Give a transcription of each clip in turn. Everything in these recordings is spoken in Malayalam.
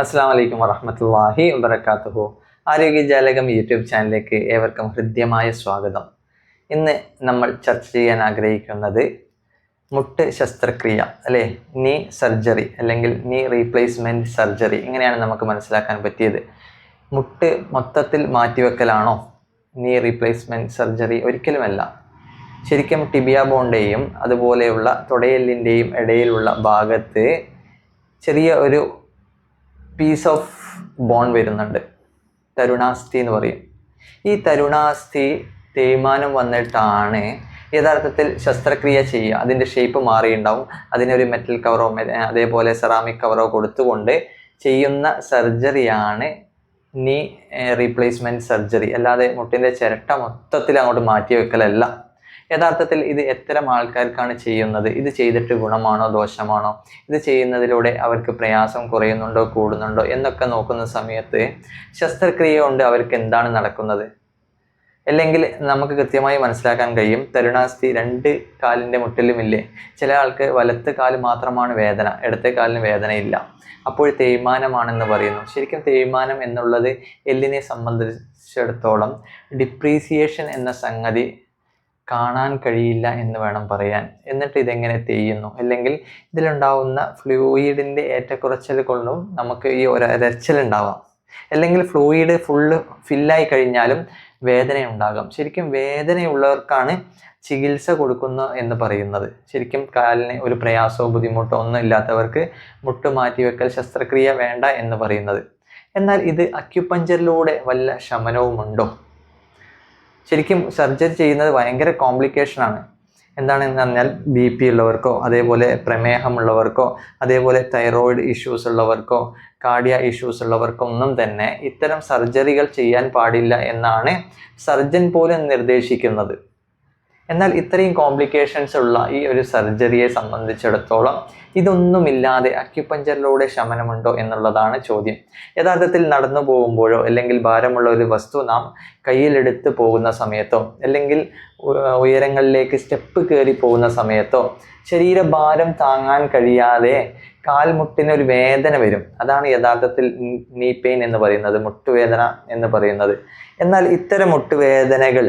അസ്സാം വലൈക്കും വറഹമത്തല്ലാഹി വബർക്കാത്തുഹു ആരോഗ്യജാലകം യൂട്യൂബ് ചാനലിലേക്ക് ഏവർക്കും ഹൃദ്യമായ സ്വാഗതം. ഇന്ന് നമ്മൾ ചർച്ച ചെയ്യാൻ ആഗ്രഹിക്കുന്നത് മുട്ട് ശസ്ത്രക്രിയ അല്ലേ? നീ സർജറി അല്ലെങ്കിൽ നീ റീപ്ലേസ്മെന്റ് സർജറി ഇങ്ങനെയാണ് നമുക്ക് മനസ്സിലാക്കാൻ പറ്റിയത്? മുട്ട് മൊത്തത്തിൽ മാറ്റിവെക്കലാണോ? നീ റീപ്ലേസ്മെന്റ് സർജറി ഒരിക്കലുമല്ല. ശരിക്കും ടിബിയ ബോണ്ടേയും അതുപോലെയുള്ള തുടയെല്ലിന്റെയും ഇടയിലുള്ള ഭാഗത്ത് ചെറിയ ഒരു പീസ് ഓഫ് ബോൺ വരുന്നുണ്ട്. തരുണാസ്ഥി എന്ന് പറയും. ഈ തരുണാസ്ഥി തേയ്മാനം വന്നിട്ടാണ് യഥാർത്ഥത്തിൽ ശസ്ത്രക്രിയ ചെയ്യുക. അതിന്റെ ഷേപ്പ് മാറിയിട്ടുണ്ടാവും. അതിനൊരു മെറ്റൽ കവറോ അതേപോലെ സെറാമിക് കവറോ കൊടുത്തുകൊണ്ട് ചെയ്യുന്ന സർജറിയാണ് നീ റീപ്ലേസ്മെന്റ് സർജറി അല്ലാതെ മുട്ടിന്റെ ചിരട്ട മൊത്തത്തിൽ അങ്ങോട്ട് മാറ്റി വെക്കലല്ല. യഥാർത്ഥത്തിൽ ഇത് എത്തരം ആൾക്കാർക്കാണ് ചെയ്യുന്നത്? ഇത് ചെയ്തിട്ട് ഗുണമാണോ ദോഷമാണോ? ഇത് ചെയ്യുന്നതിലൂടെ അവർക്ക് പ്രയാസം കുറയുന്നുണ്ടോ കൂടുന്നുണ്ടോ? എന്നൊക്കെ നോക്കുന്ന സമയത്ത് ശസ്ത്രക്രിയ കൊണ്ട് അവർക്ക് എന്താണ് നടക്കുന്നത്? അല്ലെങ്കിൽ നമുക്ക് കൃത്യമായി മനസ്സിലാക്കാൻ കഴിയും തരുണാസ്ഥി രണ്ട് കാലിന്റെ മുട്ടിലുമില്ലേ? ചില ആൾക്ക് വലത്ത് കാൽ മാത്രമാണ് വേദന ഇടത്തെ കാലിന് വേദനയില്ല. അപ്പോൾ തേയ്മാനമാണെന്ന് പറയുന്നു. ശരിക്കും തേയ്മാനം എന്നുള്ളത് എല്ലിനെ സംബന്ധിച്ചിടത്തോളം ഡിപ്രീസിയേഷൻ എന്ന സംഗതി കാണാൻ കഴിയില്ല എന്ന് വേണം പറയാൻ. എന്നിട്ട് ഇതെങ്ങനെ തെയ്യുന്നു? അല്ലെങ്കിൽ ഇതിലുണ്ടാവുന്ന ഫ്ലൂയിഡിന്റെ ഏറ്റക്കുറച്ചൽ കൊണ്ടും നമുക്ക് ഈ ഒരു അരച്ചിലുണ്ടാവാം അല്ലെങ്കിൽ ഫ്ലൂയിഡ് ഫുള്ള് ഫില്ലായി കഴിഞ്ഞാലും വേദന ഉണ്ടാകാം. ശരിക്കും വേദനയുള്ളവർക്കാണ് ചികിത്സ കൊടുക്കുന്ന എന്ന് പറയുന്നത്. ശരിക്കും കാലിന് ഒരു പ്രയാസമോ ബുദ്ധിമുട്ടോ ഒന്നും ഇല്ലാത്തവർക്ക് മുട്ട് മാറ്റിവെക്കൽ ശസ്ത്രക്രിയ വേണ്ട എന്ന് പറയുന്നത്. എന്നാൽ ഇത് അക്യുപഞ്ചറിലൂടെ വല്ല ശമനവുമുണ്ടോ? ശരിക്കും സർജറി ചെയ്യുന്നത് ഭയങ്കര കോംപ്ലിക്കേഷനാണ് എന്താണെന്ന് പറഞ്ഞാൽ ബി പി ഉള്ളവർക്കോ അതേപോലെ പ്രമേഹമുള്ളവർക്കോ അതേപോലെ തൈറോയിഡ് ഇഷ്യൂസ് ഉള്ളവർക്കോ കാർഡിയ ഇഷ്യൂസ് ഉള്ളവർക്കോ ഒന്നും തന്നെ ഇത്തരം സർജറികൾ ചെയ്യാൻ പാടില്ല എന്നാണ് സർജൻ പോലും നിർദ്ദേശിക്കുന്നത്. എന്നാൽ ഇത്രയും കോംപ്ലിക്കേഷൻസ് ഉള്ള ഈ ഒരു സർജറിയെ സംബന്ധിച്ചിടത്തോളം ഇതൊന്നുമില്ലാതെ അക്യുപഞ്ചറിലൂടെ ശമനമുണ്ടോ എന്നുള്ളതാണ് ചോദ്യം. യഥാർത്ഥത്തിൽ നടന്നു പോകുമ്പോഴോ അല്ലെങ്കിൽ ഭാരമുള്ള ഒരു വസ്തു നാം കയ്യിലെടുത്ത് പോകുന്ന സമയത്തോ അല്ലെങ്കിൽ ഉയരങ്ങളിലേക്ക് സ്റ്റെപ്പ് കയറി പോകുന്ന സമയത്തോ ശരീരഭാരം താങ്ങാൻ കഴിയാതെ കാൽമുട്ടിനൊരു വേദന വരും. അതാണ് യഥാർത്ഥത്തിൽ നീ പെയിൻ എന്ന് പറയുന്നത് മുട്ടുവേദന എന്ന് പറയുന്നത്. എന്നാൽ ഇത്തരം മുട്ടുവേദനകൾ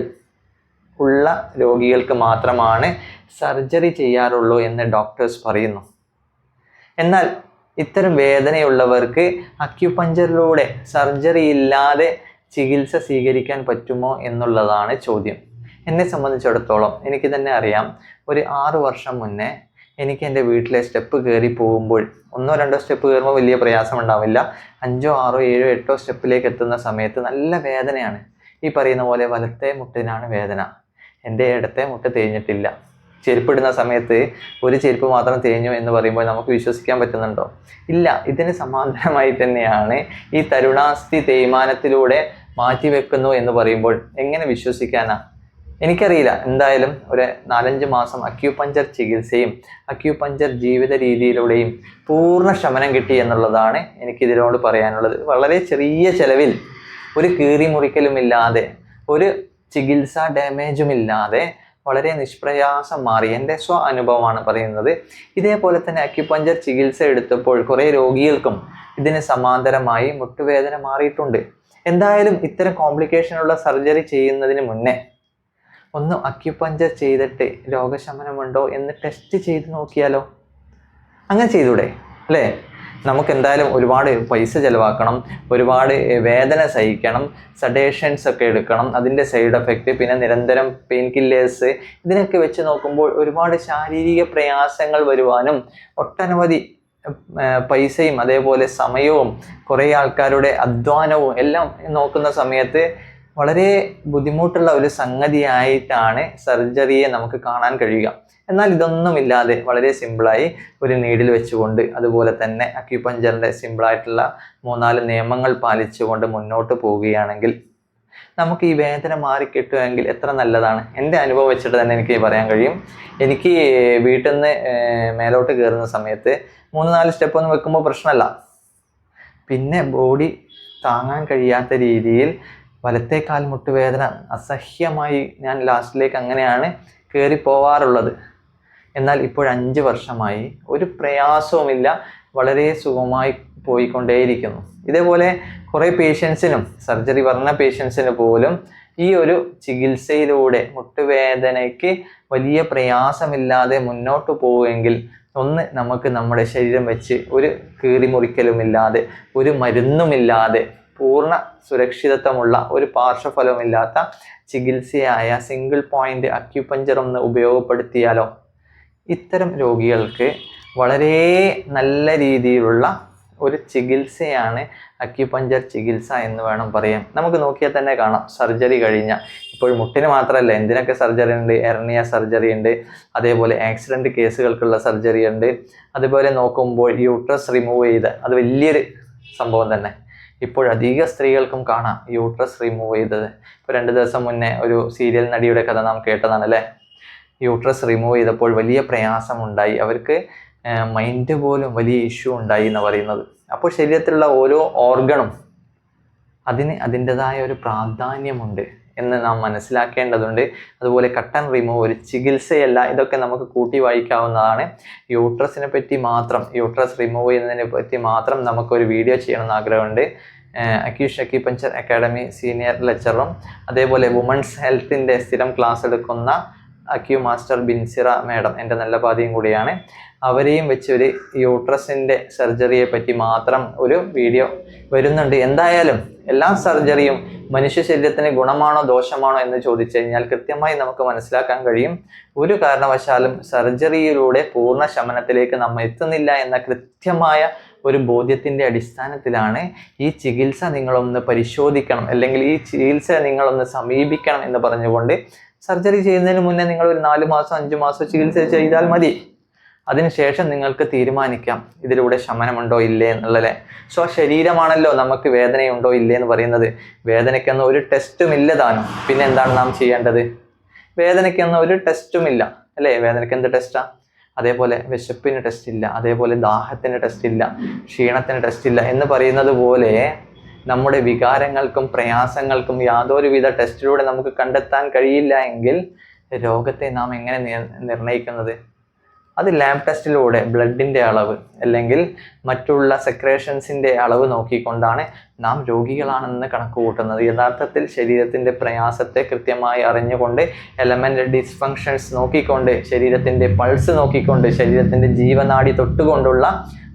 ഉള്ള രോഗികൾക്ക് മാത്രമാണ് സർജറി ചെയ്യാറുള്ളൂ എന്ന് ഡോക്ടേഴ്സ് പറയുന്നു. എന്നാൽ ഇത്തരം വേദനയുള്ളവർക്ക് അക്യുപഞ്ചറിലൂടെ സർജറി ഇല്ലാതെ ചികിത്സ സ്വീകരിക്കാൻ പറ്റുമോ എന്നുള്ളതാണ് ചോദ്യം. എന്നെ സംബന്ധിച്ചിടത്തോളം എനിക്ക് തന്നെ അറിയാം ഒരു ആറു വർഷം മുന്നേ എനിക്ക് എന്റെ വീട്ടിലെ സ്റ്റെപ്പ് കയറി പോകുമ്പോൾ ഒന്നോ രണ്ടോ സ്റ്റെപ്പ് കയറുമ്പോൾ വലിയ പ്രയാസം ഉണ്ടാവില്ല അഞ്ചോ ആറോ ഏഴോ എട്ടോ സ്റ്റെപ്പിലേക്ക് എത്തുന്ന സമയത്ത് നല്ല വേദനയാണ്. ഈ പറയുന്ന പോലെ വലത്തെ മുട്ടിനാണ് വേദന. എന്റെ ഇടത്തെ മുട്ട തേഞ്ഞിട്ടില്ല. ചെരുപ്പിടുന്ന സമയത്ത് ഒരു ചെരുപ്പ് മാത്രം തേഞ്ഞു എന്ന് പറയുമ്പോൾ നമുക്ക് വിശ്വസിക്കാൻ പറ്റുന്നുണ്ടോ? ഇല്ല ഇതിന് സമാന്തരമായി തന്നെയാണ് ഈ തരുണാസ്ഥി തേയ്മാനത്തിലൂടെ മാറ്റിവെക്കുന്നു എന്ന് പറയുമ്പോൾ എങ്ങനെ വിശ്വസിക്കാനാ? എനിക്കറിയില്ല എന്തായാലും ഒരു നാലഞ്ച് മാസം അക്യുപഞ്ചർ ചികിത്സയും അക്യുപഞ്ചർ ജീവിത രീതിയിലൂടെയും പൂർണ ശമനം കിട്ടി എന്നുള്ളതാണ് എനിക്കിതിനോട് പറയാനുള്ളത്. വളരെ ചെറിയ ചെലവിൽ ഒരു കീറി മുറിക്കലുമില്ലാതെ ഒരു ചികിത്സാ ഡാമേജും ഇല്ലാതെ വളരെ നിഷ്പ്രയാസം മാറി. എന്റെ സ്വ അനുഭവമാണ് പറയുന്നത്. ഇതേപോലെ തന്നെ അക്യുപഞ്ചർ ചികിത്സ എടുത്തപ്പോൾ കുറേ രോഗികൾക്കും ഇതിന് സമാന്തരമായി മുട്ടുവേദന മാറിയിട്ടുണ്ട്. എന്തായാലും ഇത്തരം കോംപ്ലിക്കേഷനുള്ള സർജറി ചെയ്യുന്നതിന് മുന്നേ ഒന്ന് അക്യുപഞ്ചർ ചെയ്തിട്ട് രോഗശമനമുണ്ടോ എന്ന് ടെസ്റ്റ് ചെയ്ത് നോക്കിയാലോ? അങ്ങനെ ചെയ്തൂടെ? അല്ലേ? നമുക്ക് എന്തായാലും ഒരുപാട് പൈസ ചിലവാക്കണം ഒരുപാട് വേദന സഹിക്കണം സഡേഷൻസ് ഒക്കെ എടുക്കണം അതിന്റെ സൈഡ് എഫക്റ്റ് പിന്നെ നിരന്തരം പെയിൻ കില്ലേഴ്സ് ഇതിനൊക്കെ വെച്ച് നോക്കുമ്പോൾ ഒരുപാട് ശാരീരിക പ്രയാസങ്ങൾ വരുവാനും ഒട്ടനവധി പൈസയും അതേപോലെ സമയവും കുറേ ആൾക്കാരുടെ അധ്വാനവും എല്ലാം നോക്കുന്ന സമയത്ത് വളരെ ബുദ്ധിമുട്ടുള്ള ഒരു സംഗതിയായിട്ടാണ് സർജറിയെ നമുക്ക് കാണാൻ കഴിയുക. എന്നാൽ ഇതൊന്നുമില്ലാതെ വളരെ സിമ്പിളായി ഒരു നീഡിൽ വെച്ചുകൊണ്ട് അതുപോലെ തന്നെ അക്യുപഞ്ചറിന്റെ സിമ്പിളായിട്ടുള്ള മൂന്നാൽ നിയമങ്ങൾ പാലിച്ചുകൊണ്ട് മുന്നോട്ട് പോവുകയാണെങ്കിൽ നമുക്ക് ഈ വേദന മാറിക്കിട്ടുമെങ്കിൽ എത്ര നല്ലതാണ്. എന്റെ അനുഭവം വെച്ചിട്ട് തന്നെ എനിക്ക് പറയാൻ കഴിയും. എനിക്ക് വീട്ടിൽ നിന്ന് മേലോട്ട് കയറുന്ന സമയത്ത് മൂന്ന് നാല് സ്റ്റെപ്പ് ഒന്നും വെക്കുമ്പോൾ പ്രശ്നമല്ല. പിന്നെ ബോഡി താങ്ങാൻ കഴിയാത്ത രീതിയിൽ വലത്തെ കാൽ മുട്ടുവേദന അസഹ്യമായി ഞാൻ ലാസ്റ്റിലേക്ക് അങ്ങനെയാണ് കയറി പോവാറുള്ളത്. എന്നാൽ ഇപ്പോൾ അഞ്ച് വർഷമായി ഒരു പ്രയാസവുമില്ല വളരെ സുഖമായി പോയിക്കൊണ്ടേയിരിക്കുന്നു. ഇതേപോലെ കുറേ പേഷ്യൻസിനും സർജറി പറഞ്ഞ പേഷ്യൻസിന് പോലും ഈ ഒരു ചികിത്സയിലൂടെ മുട്ടുവേദനയ്ക്ക് വലിയ പ്രയാസമില്ലാതെ മുന്നോട്ട് പോവുമെങ്കിൽ ഒന്ന് നമുക്ക് നമ്മുടെ ശരീരം വെച്ച് ഒരു കീറിമുറിക്കലുമില്ലാതെ ഒരു മരുന്നുമില്ലാതെ പൂർണ സുരക്ഷിതത്വമുള്ള ഒരു പാർശ്വഫലമില്ലാത്ത ചികിത്സയായ സിംഗിൾ പോയിന്റ് അക്യുപഞ്ചർ ഒന്ന് ഉപയോഗപ്പെടുത്തിയാലോ ഇത്തരം രോഗികൾക്ക് വളരെ നല്ല രീതിയിലുള്ള ഒരു ചികിത്സയാണ് അക്യുപഞ്ചർ ചികിത്സ എന്ന് വേണം പറയാൻ. നമുക്ക് നോക്കിയാൽ തന്നെ കാണാം. സർജറി കഴിഞ്ഞ ഇപ്പോൾ മുട്ടിന് മാത്രമല്ല എന്തിനൊക്കെ സർജറി ഉണ്ട്? എർണിയ സർജറി ഉണ്ട്. അതേപോലെ ആക്സിഡന്റ് കേസുകൾക്കുള്ള സർജറി ഉണ്ട്. അതുപോലെ നോക്കുമ്പോൾ യൂട്രസ് റിമൂവ് ചെയ്ത് അത് വലിയൊരു സംഭവം തന്നെ. ഇപ്പോൾ അധിക സ്ത്രീകൾക്കും കാണാം യൂട്രസ് റിമൂവ് ചെയ്തത്. ഇപ്പോൾ രണ്ട് ദിവസം മുന്നേ ഒരു സീരിയൽ നടിയുടെ കഥ നാം കേട്ടതാണ് അല്ലേ? യൂട്രസ് റിമൂവ് ചെയ്തപ്പോൾ വലിയ പ്രയാസമുണ്ടായി. അവർക്ക് മൈൻഡ് പോലും വലിയ ഇഷ്യൂ ഉണ്ടായി എന്ന് പറയുന്നത്. അപ്പോൾ ശരീരത്തിലുള്ള ഓരോ ഓർഗണും അതിന് അതിന്റെതായ ഒരു പ്രാധാന്യമുണ്ട് എന്ന് നാം മനസ്സിലാക്കേണ്ടതുണ്ട്. അതുപോലെ കട്ടൻ റിമൂവ് ഒരു ചികിത്സയല്ല ഇതൊക്കെ നമുക്ക് കൂട്ടി വായിക്കാവുന്നതാണ്. യൂട്രസിനെ പറ്റി മാത്രം യൂട്രസ് റിമൂവ് ചെയ്യുന്നതിനെ പറ്റി മാത്രം നമുക്കൊരു വീഡിയോ ചെയ്യണമെന്ന് ആഗ്രഹമുണ്ട്. അക്യൂഷ് അക്യൂപഞ്ചർ അക്കാഡമി സീനിയർ ലെക്ചറും അതേപോലെ വുമൺസ് ഹെൽത്തിന്റെ സ്ഥിരം ക്ലാസ് എടുക്കുന്ന അക്യു മാസ്റ്റർ ബിൻസിറ മാഡം എന്റെ നല്ല പാതിയും കൂടിയാണ്. അവരെയും വെച്ച് ഒരു യൂട്രസിന്റെ സർജറിയെ പറ്റി മാത്രം ഒരു വീഡിയോ വരുന്നുണ്ട്. എന്തായാലും എല്ലാ സർജറിയും മനുഷ്യ ശരീരത്തിന് ഗുണമാണോ ദോഷമാണോ എന്ന് ചോദിച്ചു കഴിഞ്ഞാൽ കൃത്യമായി നമുക്ക് മനസ്സിലാക്കാൻ കഴിയും. ഒരു കാരണവശാലും സർജറിയിലൂടെ പൂർണ ശമനത്തിലേക്ക് നമ്മൾ എത്തുന്നില്ല എന്ന കൃത്യമായ ഒരു ബോധ്യത്തിന്റെ അടിസ്ഥാനത്തിലാണ് ഈ ചികിത്സ നിങ്ങളൊന്ന് പരിശോധിക്കണം. അല്ലെങ്കിൽ ഈ ചികിത്സ നിങ്ങളൊന്ന് സമീപിക്കണം എന്ന് പറഞ്ഞുകൊണ്ട് സർജറി ചെയ്യുന്നതിന് മുന്നേ നിങ്ങൾ ഒരു നാല് മാസം അഞ്ച് മാസം ചികിത്സ ചെയ്താൽ മതി. അതിനുശേഷം നിങ്ങൾക്ക് തീരുമാനിക്കാം ഇതിലൂടെ ശമനമുണ്ടോ ഇല്ലേ എന്നുള്ളത് സോ ശരീരമാണല്ലോ നമുക്ക് വേദനയുണ്ടോ ഇല്ലേ എന്ന് പറയുന്നത്. വേദനയ്ക്കൊന്നും ഒരു ടെസ്റ്റും ഇല്ല പിന്നെ എന്താണ് നാം ചെയ്യേണ്ടത്? വേദനയ്ക്കൊന്നും ഒരു ടെസ്റ്റും ഇല്ല. അല്ലേ? വേദനയ്ക്ക് എന്ത് ടെസ്റ്റാ? അതേപോലെ വിശപ്പിന് ടെസ്റ്റ് ഇല്ല അതേപോലെ ദാഹത്തിന് ടെസ്റ്റ് ഇല്ല ക്ഷീണത്തിന് ടെസ്റ്റ് ഇല്ല എന്ന് പറയുന്നത് പോലെ നമ്മുടെ വികാരങ്ങൾക്കും പ്രയാസങ്ങൾക്കും യാതൊരുവിധ ടെസ്റ്റിലൂടെ നമുക്ക് കണ്ടെത്താൻ കഴിയില്ല എങ്കിൽ രോഗത്തെ നാം എങ്ങനെ നിർണയിക്കുന്നത് അത് ലാബ് ടെസ്റ്റിലൂടെ ബ്ലഡിന്റെ അളവ് അല്ലെങ്കിൽ മറ്റുള്ള സെക്രേഷൻസിന്റെ അളവ് നോക്കിക്കൊണ്ടാണ് നാം രോഗികളാണെന്ന് കണക്ക് കൂട്ടുന്നത് യഥാർത്ഥത്തിൽ ശരീരത്തിന്റെ പ്രയാസത്തെ കൃത്യമായി അറിഞ്ഞുകൊണ്ട് എലമെന്റ് ഡിസ്ഫങ്ഷൻസ് നോക്കിക്കൊണ്ട് ശരീരത്തിന്റെ പൾസ് നോക്കിക്കൊണ്ട് ശരീരത്തിന്റെ ജീവനാടി തൊട്ടുകൊണ്ടുള്ള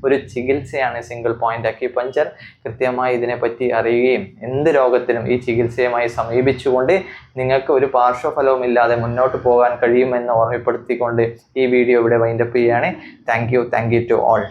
ഒരു ചികിത്സയാണ് സിംഗിൾ പോയിന്റ് അക്യുപഞ്ചർ കൃത്യമായി ഇതിനെപ്പറ്റി അറിയുകയും എന്ത് രോഗത്തിനും ഈ ചികിത്സയുമായി സമീപിച്ചുകൊണ്ട് നിങ്ങൾക്ക് ഒരു പാർശ്വഫലവും ഇല്ലാതെ മുന്നോട്ട് പോകാൻ കഴിയുമെന്ന് ഓർമ്മപ്പെടുത്തിക്കൊണ്ട് ഈ വീഡിയോ ഇവിടെ വൈൻഡപ്പ് ചെയ്യുകയാണ്. Thank you thank you to all